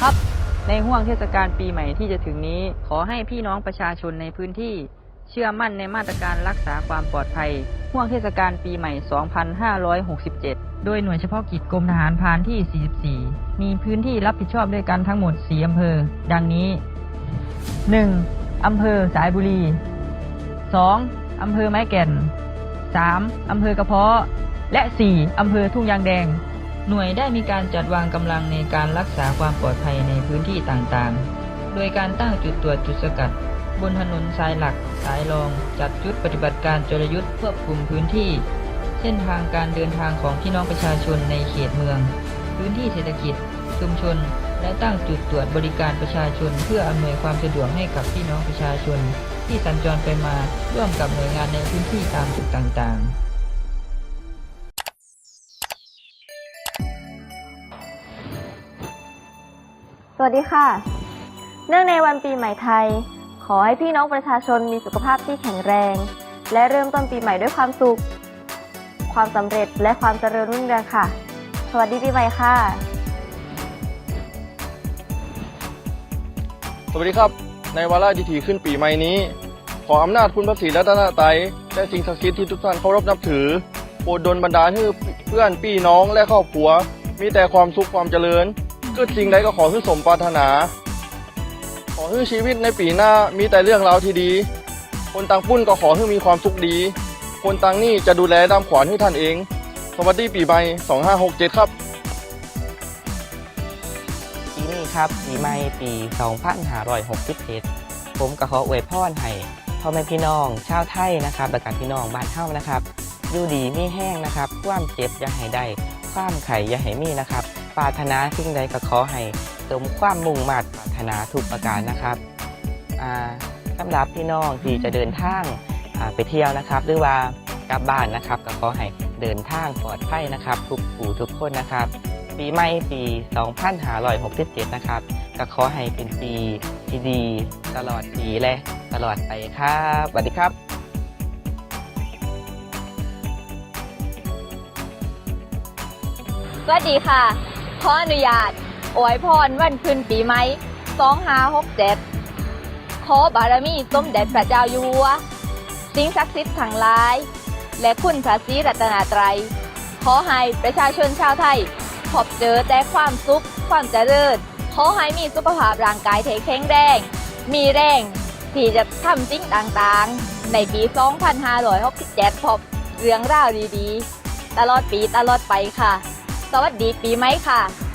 ครับ ในห่วงเทศกาลปีใหม่ที่จะถึงนี้ ขอให้พี่น้องประชาชนในพื้นที่ เชื่อมั่นในมาตรการรักษาความปลอดภัย ห่วงเทศกาลปีใหม่ 2567 โดยหน่วยเฉพาะกิจกรมทหารพรานที่ 44 มีพื้นที่รับผิดชอบด้วยกันทั้งหมด 4 อำเภอ ดังนี้ 1. อำเภอสายบุรี 2. อำเภอไม้แก่น 3. อำเภอกระเพาะ และ 4. อำเภอทุ่งยางแดง หน่วยได้มีการจัดวางกำลังในการรักษาความปลอดภัยในพื้นที่ต่างๆ โดยการตั้งจุดตรวจจุดสกัด บนถนนสายหลัก สายรอง จัดจุดปฏิบัติการจรยุทธ์ควบคุมพื้นที่ เส้นทางการเดินทางของพี่น้องประชาชนในเขตเมือง พื้นที่เศรษฐกิจ ชุมชน และตั้งจุดตรวจบริการประชาชน เพื่ออำนวยความสะดวกให้กับพี่น้องประชาชน ที่สัญจรไปมาร่วมกับหน่วยงานในพื้นที่ตามจุดต่างๆ สวัสดีค่ะ เนื่องในวันปีใหม่ไทย ขอให้พี่น้องประชาชนมีสุขภาพที่แข็งแรง และเริ่มต้นปีใหม่ด้วยความสุข ความสำเร็จและความเจริญรุ่งเรืองค่ะ สวัสดีปีใหม่ค่ะ สวัสดีครับ ในวาระดิถีขึ้นปีใหม่นี้ ขออำนาจคุณพระศรีรัตนตรัยและสิ่งศักดิ์สิทธิ์ที่ทุกท่านเคารพนับถือโปรดดลบันดาลให้เพื่อนพี่น้องและครอบครัว มีแต่ความสุขความเจริญ คือสิ่งใดก็ขอให้สมปรารถนา ขอให้ชีวิตในปีหน้ามีแต่เรื่องราวที่ดี คนต่างปุ้นก็ขอให้มีความสุขดี คนต่างนี่จะดูแลดามขวานให้ท่านเอง สวัสดีปีใหม่ 2567 ครับปีนี้ครับปีใหม่ปี 2567 ผมก็ขออวยพรให้พ่อแม่พี่น้องชาวไทยนะครับและกับพี่น้องบ้านเฮานะครับอยู่ดีม่แห้งนะครับ ความเจ็บอย่าให้ได้ความไข่อย่าให้มีนะครับ ปรารถนาสิ่งใดก็ขอให้สมความมุ่งมั่นปรารถนาทุกประการนะครับสำหรับพี่น้องที่จะเดินทางไปเที่ยวนะครับ หรือว่ากลับบ้านนะครับก็ขอให้เดินทางปลอดภัยนะครับ ทุกผู้ทุกคนนะครับ ปีใหม่ปี 2567 นะครับก็ขอให้เป็นปีที่ดีตลอดปีและตลอดไปครับสวัสดีครับสวัสดีค่ะ ขออนุญาตอวยพรวันขึ้นปีใหม่2567ขอบารมีสมเด็จพระเจ้าอยู่หัว สิ่งศักดิ์สิทธิ์ทั้งหลาย และคุณพระศรีรัตนตรัย ขอให้ประชาชนชาวไทยพบเจอแต่ความสุข ความเจริญ ขอให้มีสุขภาพร่างกายแข็งแรง มีแรงที่จะทำสิ่งต่างๆ ในปี 2567พบเรื่องราวดีๆ ตลอดปีตลอดไปค่ะ สวัสดีปีใหม่ค่ะ